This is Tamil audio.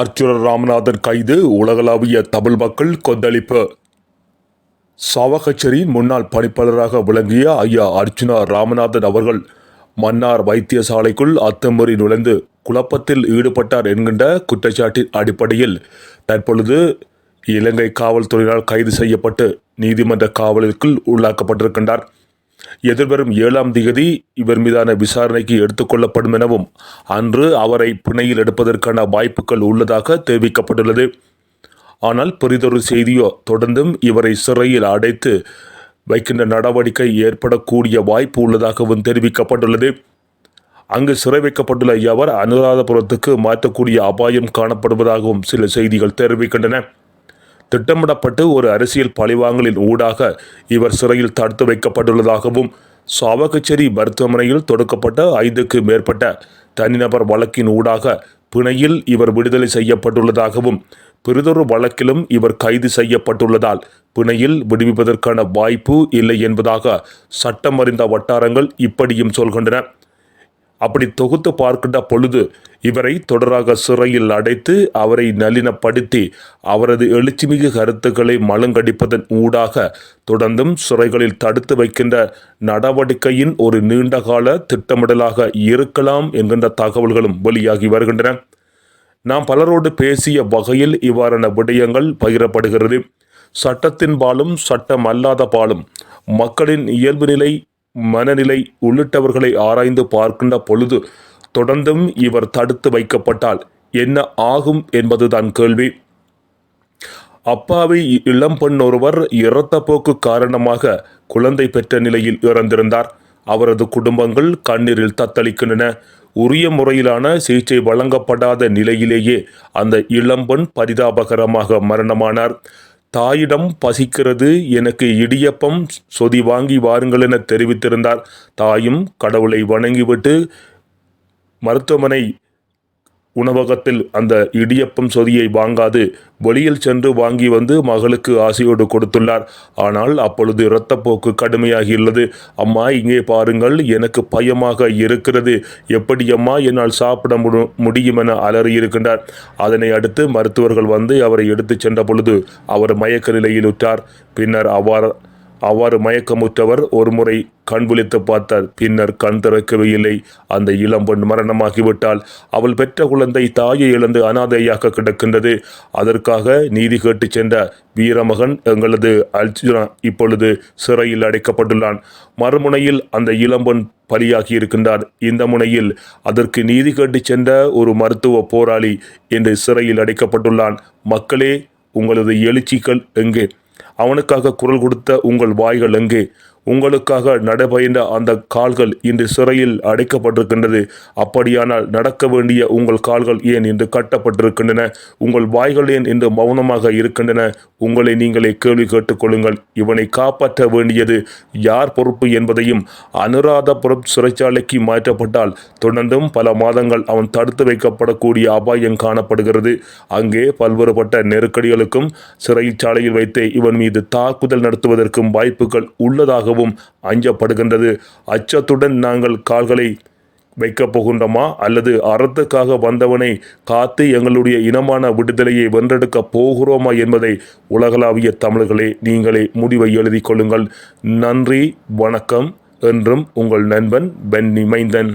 அர்ச்சுனர் ராமநாதன் கைது உலகளாவிய தமிழ் மக்கள் கொந்தளிப்பு. சாவகச்சேரியின் முன்னாள் பணிப்பாளராக விளங்கிய ஐயா அர்ச்சுனா ராமநாதன் அவர்கள் மன்னார் வைத்தியசாலைக்குள் அத்துமுறை நுழைந்து குழப்பத்தில் ஈடுபட்டார் என்கின்ற குற்றச்சாட்டின் அடிப்படையில் தற்பொழுது இலங்கை காவல்துறையினால் கைது செய்யப்பட்டு நீதிமன்ற காவலுக்குள் உள்ளாக்கப்பட்டிருக்கின்றார். எதிர்வரும் ஏழாம் தேதி இவர் மீதான விசாரணைக்கு எடுத்துக்கொள்ளப்படும் எனவும் அன்று அவரை பிணையில் எடுப்பதற்கான வாய்ப்புகள் உள்ளதாக தெரிவிக்கப்பட்டுள்ளது. ஆனால் பெரிதொரு செய்தியோ தொடர்ந்தும் இவரை சிறையில் அடைத்து வைக்கின்ற நடவடிக்கை ஏற்படக்கூடிய வாய்ப்பு உள்ளதாகவும் தெரிவிக்கப்பட்டுள்ளது. அங்கு சிறை வைக்கப்பட்டுள்ள இவர் அனுராதபுரத்துக்கு மாற்றக்கூடிய அபாயம் காணப்படுவதாகவும் சில செய்திகள் தெரிவிக்கின்றன. திட்டமிடப்பட்டு ஒரு அரசியல் பழிவாங்கலின் ஊடாக இவர் சிறையில் தடுத்து வைக்கப்பட்டுள்ளதாகவும் சாவகச்சேரி மருத்துவமனையில் தொடுக்கப்பட்ட ஐந்துக்கு மேற்பட்ட தனிநபர் வழக்கின் ஊடாக பிணையில் இவர் விடுதலை செய்யப்பட்டுள்ளதாகவும் பிறிதொரு வழக்கிலும் இவர் கைது செய்யப்பட்டுள்ளதால் பிணையில் விடுவிப்பதற்கான வாய்ப்பு இல்லை என்பதாக சட்டம் அறிந்த வட்டாரங்கள் இப்படியும் சொல்கின்றன. அப்படி தொகுத்து பார்க்கின்ற பொழுது இவரை தொடராக சிறையில் அடைத்து அவரை நளினப்படுத்தி அவரது எழுச்சிமிகு கருத்துக்களை மழுங்கடிப்பதன் ஊடாக தொடர்ந்தும் சிறைகளில் தடுத்து வைக்கின்ற நடவடிக்கையின் ஒரு நீண்டகால திட்டமிடலாக இருக்கலாம் என்கின்ற தகவல்களும் வெளியாகி வருகின்றன. நாம் பலரோடு பேசிய வகையில் இவ்வாறான விடயங்கள் பகிரப்படுகிறது. சட்டத்தின் பாலும் சட்டம் அல்லாத பாலும் மக்களின் இயல்பு நிலை மனநிலை உள்ளிட்டவர்களை ஆராய்ந்து பார்க்கின்ற பொழுது தொடர்ந்தும் இவர் தடுத்து வைக்கப்பட்டால் என்ன ஆகும் என்பதுதான் கேள்வி. அப்பாவி இளம்பெண் ஒருவர் இரத்தப்போக்கு காரணமாக குழந்தை பெற்ற நிலையில் இறந்திருந்தார். அவரது குடும்பங்கள் கண்ணீரில் தத்தளிக்கின்றன. உரிய முறையிலான சிகிச்சை வழங்கப்படாத நிலையிலேயே அந்த இளம்பெண் பரிதாபகரமாக மரணமானார். தாயிடம் பசிக்கிறது எனக்கு இடியப்பம். சொதி வாங்கி வாருங்கள் என தெரிவித்திருந்தார். தாயும் கடவுளை வணங்கிவிட்டு மருத்துவமனை உணவகத்தில் அந்த இடியப்பம் சொதியை வாங்காது வெளியில் சென்று வாங்கி வந்து மகளுக்கு ஆசையோடு கொடுத்துள்ளார். ஆனால் அப்பொழுது இரத்தப்போக்கு கடுமையாகியுள்ளது. அம்மா இங்கே பாருங்கள் எனக்கு பயமாக இருக்கிறது. எப்படி அம்மா என்னால் சாப்பிட முடி முடியும் என அலறியிருக்கின்றார். அதனை அடுத்து மருத்துவர்கள் வந்து அவரை எடுத்துச் சென்ற பொழுது அவர் மயக்க நிலையில் உற்றார். பின்னர் அவ்வாறு அவ்வாறு மயக்கமுற்றவர் ஒருமுறை கண் விழித்து பார்த்தார். பின்னர் கண் திறக்கவே இல்லை அந்த இளம்பெண் மரணமாகிவிட்டால் அவள் பெற்ற குழந்தை தாயை இழந்து அனாதையாக கிடக்கின்றது. அதற்காக நீதி கேட்டு சென்ற வீரமகன் எங்களது அர்ஜுனா இப்பொழுது சிறையில் அடைக்கப்பட்டுள்ளான். மறுமுனையில் அந்த இளம்பெண் பலியாகி இருக்கின்றார். இந்த முனையில் அதற்கு நீதி கேட்டு சென்ற ஒரு மருத்துவ போராளி என்று சிறையில் அடைக்கப்பட்டுள்ளான். மக்களே உங்களது எழுச்சிகள் எங்கே? அவனுக்காக குரல் கொடுத்த உங்கள் வாய்கள் எங்கே? உங்களுக்காக நடைபயின்ற அந்த கால்கள் இன்று சிறையில் அடைக்கப்பட்டிருக்கின்றது. அப்படியானால் நடக்க வேண்டிய உங்கள் கால்கள் ஏன் இன்று கட்டப்பட்டிருக்கின்றன? உங்கள் வாய்கள் ஏன் இன்று மௌனமாக இருக்கின்றன? உங்களை நீங்களே கேள்வி கேட்டுக்கொள்ளுங்கள். இவனை காப்பாற்ற வேண்டியது யார் பொறுப்பு என்பதையும் அனுராதபுரம் சிறைச்சாலைக்கு மாற்றப்பட்டால் தொடர்ந்தும் பல மாதங்கள் அவன் தடுத்து வைக்கப்படக்கூடிய அபாயம் காணப்படுகிறது. அங்கே பல்வேறுபட்ட நெருக்கடிகளுக்கும் சிறைச்சாலையில் வைத்து இவன் மீது தாக்குதல் நடத்துவதற்கும் வாய்ப்புகள் மிகவும் அஞ்சப்படுகின்றது. அச்சத்துடன் நாங்கள் கால்களை வைக்கப் போகின்றோமா? அல்லது அறத்துக்காக வந்தவனை காத்து எங்களுடைய இனமான விடுதலையை வென்றெடுக்கப் போகிறோமா என்பதை உலகளாவிய தமிழர்களே நீங்களே முடிவை எழுதி கொள்ளுங்கள். நன்றி வணக்கம் என்றும் உங்கள் நண்பன் பென்னி மைந்தன்